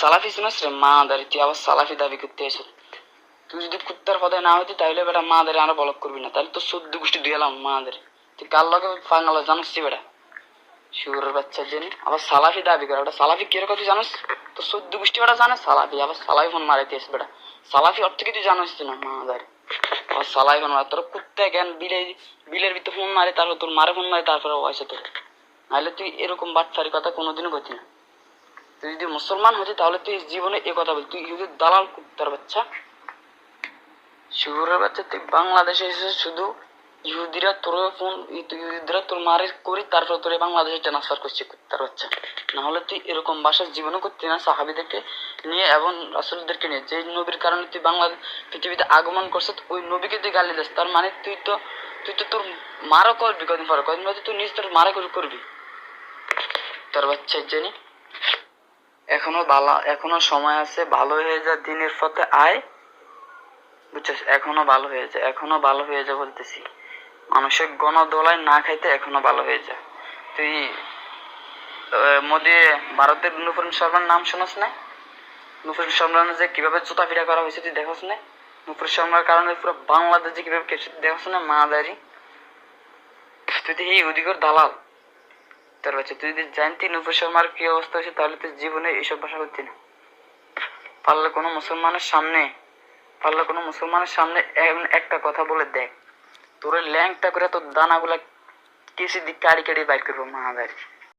সালাফি শুনিস রে? মা দাঁড়ি তুই আবার সালাফি দাবি করতে এসে তুই যদি কুত্তার পদে না হইতি তাহলে বেটা মা দাঁড়ি আরও বলক করবি না। তাহলে তো সদ্য গোষ্ঠী দুই এলাম মা দাঁড়ি তুই কার লগে ফাঙ্গাল জানিস তুই বেটা? শুয়োরের বাচ্চার জন্য আবার সালাফি দাবি করে। ওটা সালাফি কীরকম তুই জানিস? তো সদ্য গোষ্ঠী ওটা জানে? সালাফি। আবার সালাফি ফোন মারাইতে এসে বেটা। সালাফি অর্থ কি তুই জানিস না, মা দাঁড়ি আবার সালাই ফোন মারে তোর কুত্তা জ্ঞান বিলে বিলের ভিতরে ফোন মারে, তারপর তোর মারে ফোন মারে, তারপরে ওয়াইসে তোর। নাহলে তুই এরকম বাটফারি কথা কোনোদিনও করতি না। তুই যদি মুসলমান হতি, তাহলে তুই জীবনে এ কথা বল। তুই ইহুদির দালাল কুত্তার বাচ্চা। শুকুরের বাচ্চা, তুই বাংলাদেশে এসে শুধু ইহুদিরা তোর ফোন, ইহুদিরা তোর মারে করি, তারপর তোর বাংলাদেশে ট্রান্সফার করছে কুত্তার বাচ্চা। না হলে তুই এরকম বাসার জীবনও করতি না, সাহাবিদেরকে নিয়ে এবং রাসুলদেরকে নিয়ে। যে নবীর কারণে তুই বাংলাদেশ পৃথিবীতে আগমন করছিস, ওই নবীকে তুই গালি দিস। তার মানে তুই তো তুই তো তোর মারও করবি, কদিন পরে। কদিন পরে তুই নিজ তোর মারা করবি। তোর বাচ্চা, জানি। এখনও ভালো এখনও সময় আছে, ভালো হয়ে যা, দিনের পথে আয়। বুঝছিস? এখনও ভালো হয়ে যা, এখনও ভালো হয়ে যা বলতেছি। মানুষের গণ গণদোলায় না খাইতে এখনও ভালো হয়ে যা। তুই মোদি, ভারতের নুপুর শর্মার নাম শোনাস না? নুপুর শর্মার যে কীভাবে জুতা ফিরা করা হয়েছে তুই দেখাস না? নুপুর শর্মার কারণে পুরো বাংলাদেশে কীভাবে দেখাস না মা দাঁড়ি তুই এই অধিকর দালাল। তোর হচ্ছে তুই যদি জানতি নুপুর শর্মার কি অবস্থা হয়েছে, তাহলে তুই জীবনে এইসব ভাষা করতি না। পারলে কোনো মুসলমানের সামনে, পারলে কোনো মুসলমানের সামনে একটা কথা বলে দেখ। তোর ল্যাংটা করে তোর দানাগুলা কেসি দিক কাড়ি কাড়ি বাইর করব মা দাঁড়ি